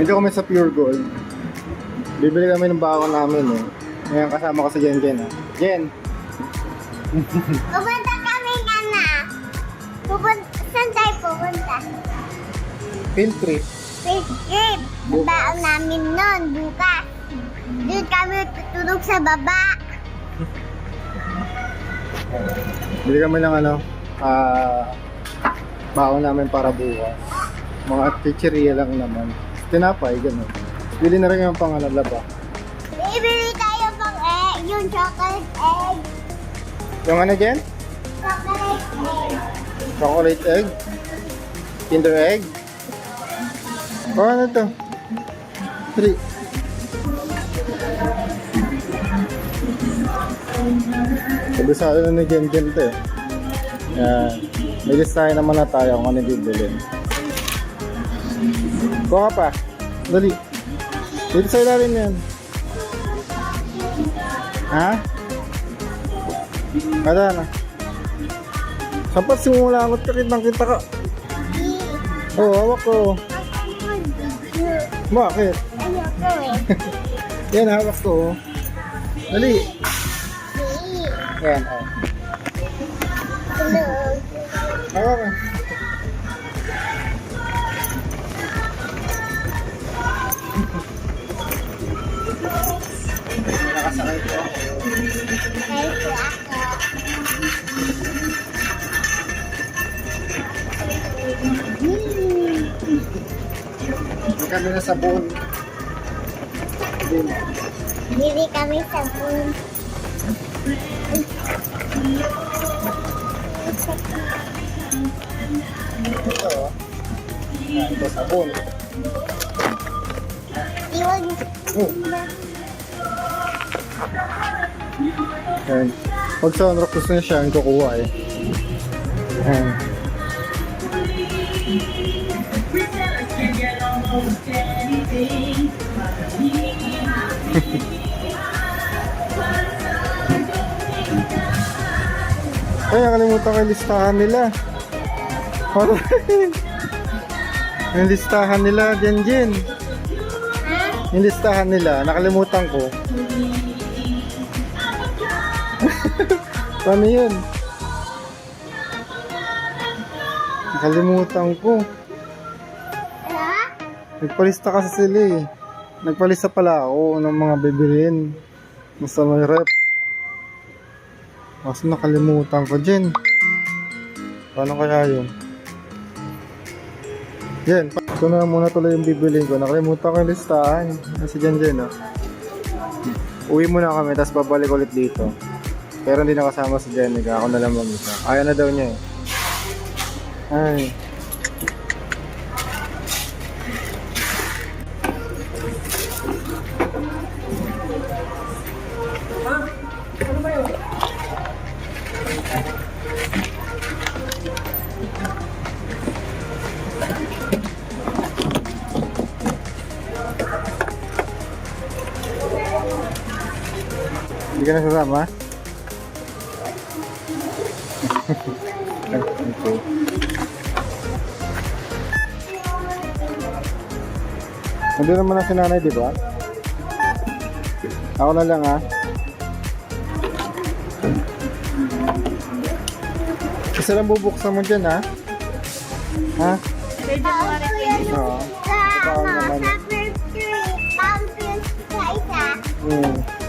Dito kami sa Pure Gold. Bibili kami ng bawang namin eh. Ngayon kasama ko si Jen Jen ah. Jen! Pupunta kami ka na. Pupunta, saan tayo pupunta? Field trip. Field trip. Bukas. Baon namin nun, bukas. Doon kami tutulog sa baba. Bili kami ng ano, ah, bawang namin para bukas. Mga chichirya lang naman. Tinapay, gano'n. Bili na rin yung pang ano, laba. Bibili tayo pang egg, yung chocolate egg. Yung ano, Jen? Chocolate egg. Chocolate egg? Kinder egg? O ano to? Three. Sabi sa ano ni Jen Jen to eh. Yan. May listahin naman na tayo kung ano yung bibilin. Kuha pa. Dali. Dito sa ilalim yan. Ha? Kada na. Sapat simula ako kitang kita ka. Oo, oh, hawak ko. Bakit? Yan, hawak ko. Dali. Yan, oh. Hawak ka. Kami na sabon. Bili kami sa pool. Ito, ito sabon. Iwag. Oh. Yan. Pag sa unrock gusto niya siya, ang kukuha eh. Yan. Ay, nakalimutan ko yung listahan nila. yung listahan nila, Jen Jen. Yung listahan nila, nakalimutan ko. Paano yun? Nakalimutan ko. Nagpalista kasi sila eh. Nagpalista pala ako ng mga bibilin. Basta may rep. Kasi nakalimutan ko, Jen. Paano kaya yun? Pa- ito na muna tuloy yung bibilin ko. Nakalimutan ko yung listahan. Nasa Jen, Jen, oh. Uwi muna kami, tapos babalik ulit dito. Pero hindi nakasama si Jenica. Ako na lang mag-isa. Ayaw na daw niya eh. Ay. Ka na sasama? okay. Nandun naman na si nanay, di ba? Ako na lang, ha? Isa lang bubuksan mo dyan, ha? Ha? Oo. Sa, Ikaw ano, naman. sa first tree, pumpkin sa isa.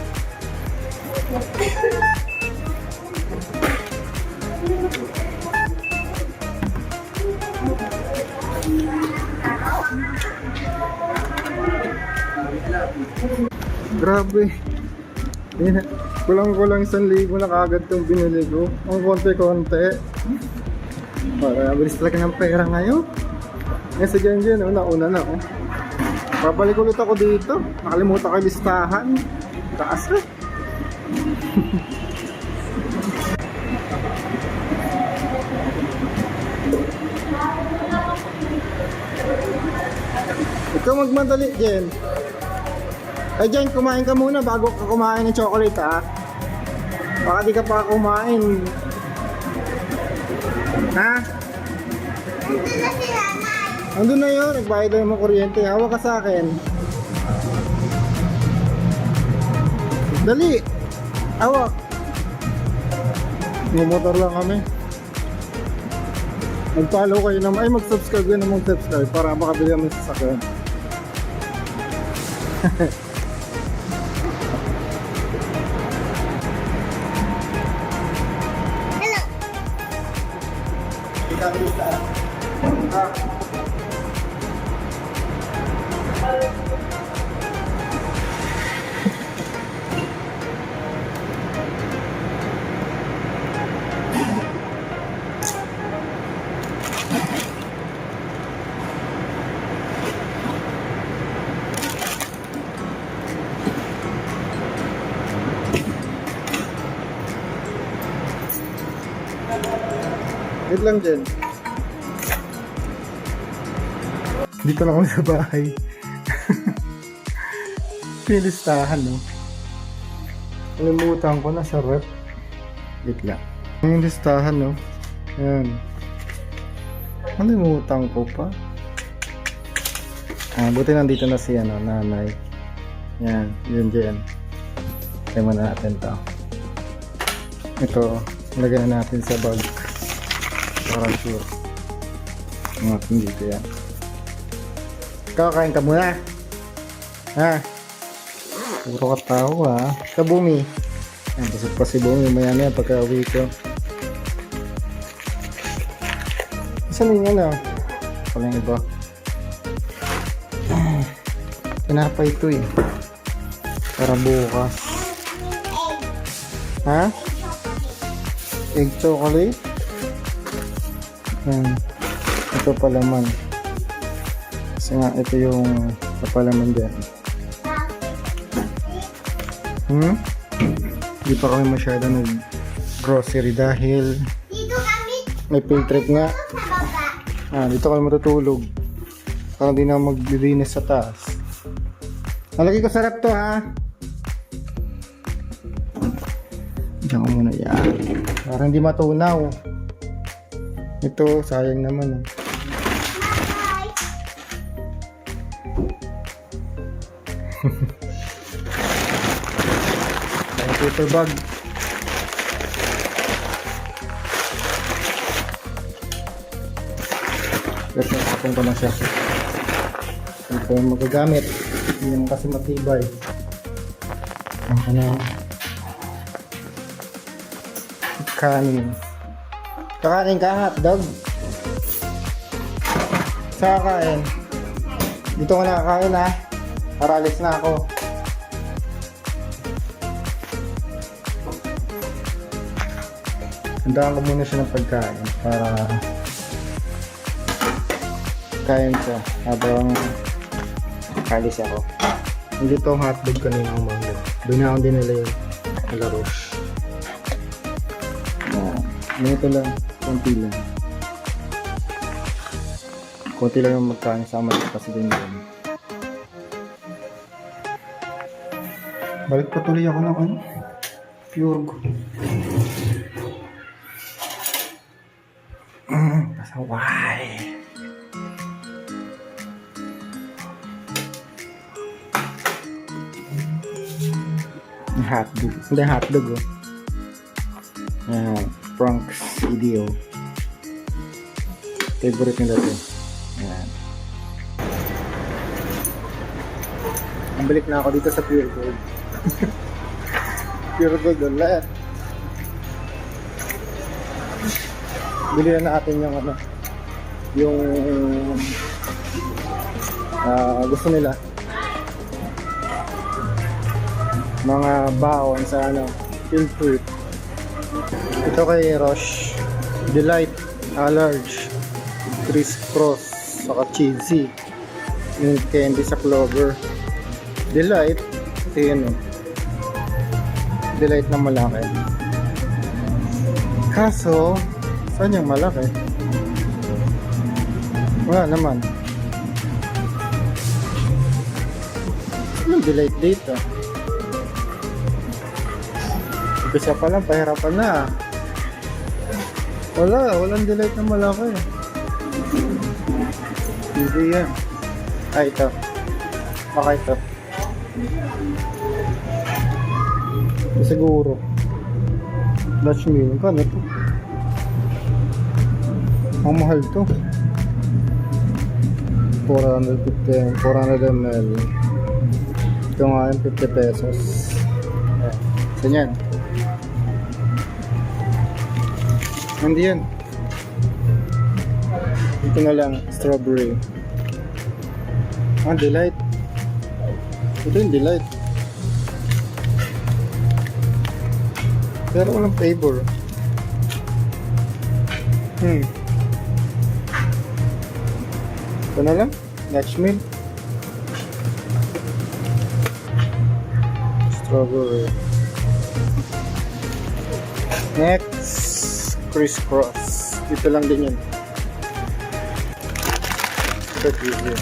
Grabe. Kulang-kulang isang libo na kagad itong binili ko. Ang konti-konti. Para bilis talaga ng pera ngayon. Yan sa dyan dyan, oh, nauna na oh. Babalik ulit ako dito. Nakalimutan ko listahan. Taas eh. Ikaw magmadali, Jen. Ay, Jen, kumain ka muna bago ka kumain ng chocolate, ha? Baka di ka pa kumain. Ha? Andun na yun, nagbayad na naman kuryente. Hawak ka sa akin. Dali! Hawak! Mumotor lang kami. Mag-follow kayo naman. Ay, mag-subscribe kayo na mag-subscribe para makabili kami sa sasakyan. Wait lang dyan. Dito lang kami sa bahay. Pilistahan, no? Kalimutan ko na sa rep. Wait lang. Yung listahan, no? Ayan. Kalimutan ko pa. Ah, buti nandito na si ano, nanay. Yan, yun dyan. Kaya natin to. Ito, lagyan na natin sa bag. Para sure. Mga dito yan. Kakain ka muna. Ha? Puro ka tao ha. Sa bumi. Yan, busog pa si bumi. Maya na yan pagka uwi ko. Isa na yung ano? Pala yung iba. Ah, Tinapay ito eh. Para bukas. Ha? Egg chocolate? Yan. Ito palaman. Kasi nga, ito yung kapalaman dyan. Hmm? Hindi pa kami masyado nag-grocery dahil Dito kami may field trip nga. Ah, dito kami matutulog. Para hindi na maglilinis sa taas. Nalagay ko sa rep to ha. Diyan ko muna yan. Para hindi matunaw. Ito, sayang naman eh. Paper bag. Pero nakapon ko na siya. Hindi ko magagamit. Hindi naman kasi matibay. Ang ano. Kanin. Kakain ka hotdog. Sa kakain. Dito ko nakakain ha. Para alis na ako. Handaan ko muna siya ng pagkain para kain siya habang kalis ako. Hindi to hotdog kanina umaga. Doon na ako dinala yung laro. Uh, ito lang, konti lang. Konti lang yung magkain sa amin kasi din yun. Balik pa tuloy ako ng ano? Pure gold. Pasaway. Hotdog. Hindi hotdog oh. Video. Favorite nila to. Ayan. Ang balik na ako dito sa Pure Gold. Pure Gold ulit. Bili na natin yung ano, yung ah, gusto nila. Mga baon sa ano, fruit. Ito kay Roche. Delight, a large, criss cross, saka cheesy. Yung candy sa clover. Delight, ito yun. Delight na malaki. Kaso, saan yung malaki? Wala naman. Yung delight dito. Umpisa pa lang, pahirapan na. Wala, walang delight na malaki. Hindi yan. Ah, ito. Baka ito. Siguro. Dutch mill. Kano ito? Ang mahal to. 450, 400 ml. Ito nga yung 50 pesos. Ayan. Saan Hindi yan. Ito na lang, strawberry. Ah, delight. Ito yung delight. Pero walang flavor. Hmm. Ito na lang. Dutch milk. Strawberry. Next, crisscross. Ito lang din yun. Ito yun.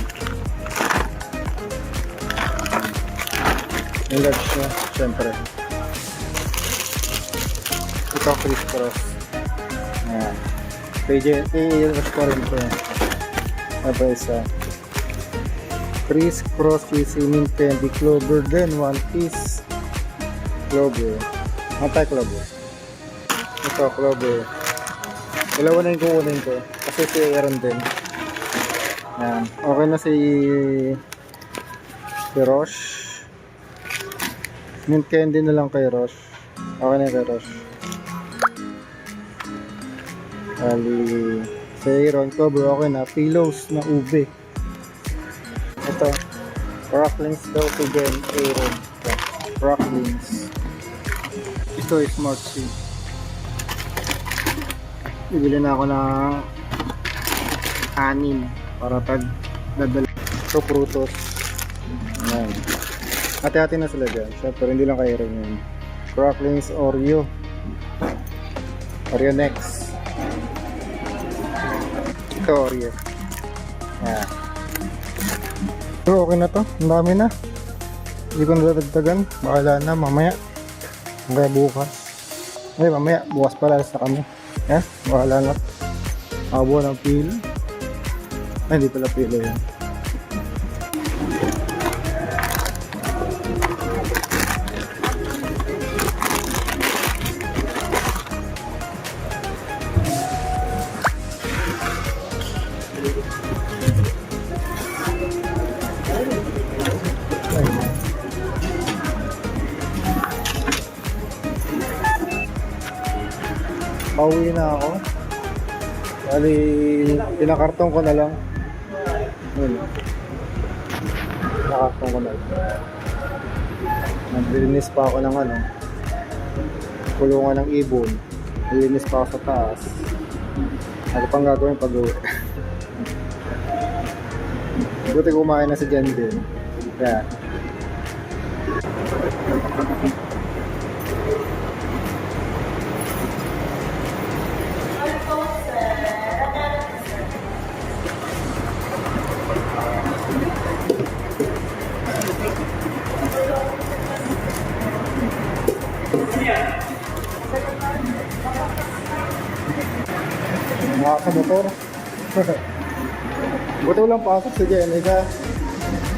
Yung large niya, syempre. Ito crisscross. Ayan. Pwede, i-iras ko rin ito. Ito isa. Crisscross Cuisine Candy Clover din, one piece. Clover. Anti-clover. Ito, clover. Dalawa na yung kukunin ko. Kasi si Aaron din. Ayan. Okay na si si Roche. Mint candy na lang kay Roche. Okay na kay Roche. Ali si Aaron cover okay na. Pillows na ube. Ito. Cracklings daw Jen Aaron. Cracklings. Ito is Smart Seed. Bibili na ako ng anim para tag dadala. Ito prutos. Ayan. Hati-hati na sila dyan. Siyempre, hindi lang kayo rin yun. Cracklings Oreo. Oreo next. Ito Oreo. Ayan. Pero okay na to. Ang dami na. Hindi ko nadadagdagan. Bakala na mamaya. Hanggang bukas. Ay, mamaya. Bukas pala sa kami. Eh, bahala na. Abo ng pila. Ay, hindi pala pila yun. Bali, pinakarton ko na lang. Yun. Pinakarton ko na lang. Naglinis pa ako ng ano. Kulungan ng ibon. Naglinis pa ako sa taas. Ano pang gagawin pag uwi? Buti kumain na si Jen din. Kaya, mga sa motor. Buti walang pasok si Jenica.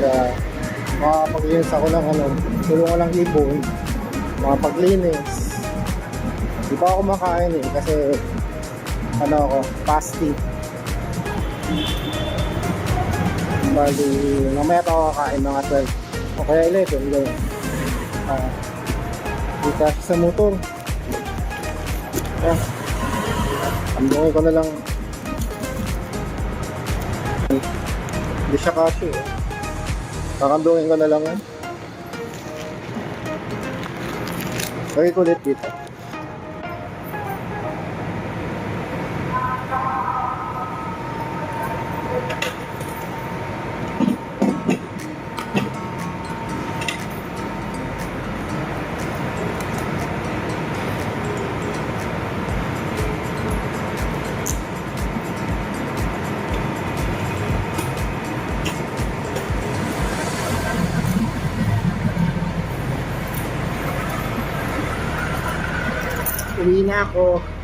Kaya makapaglinis ako ng ano, tulungan ng ibon, makapaglinis. Di pa ako makain eh, kasi ano ako, fasting. Bali, mamaya pa ako kakain mga 12. O kaya 11, ganyan. Ah, di kasi sa motor. Ah, Ambungin ko na lang. Hindi siya kasi eh. Kakandungin ko na lang yan. Lagay ko dito. Uwi na ako.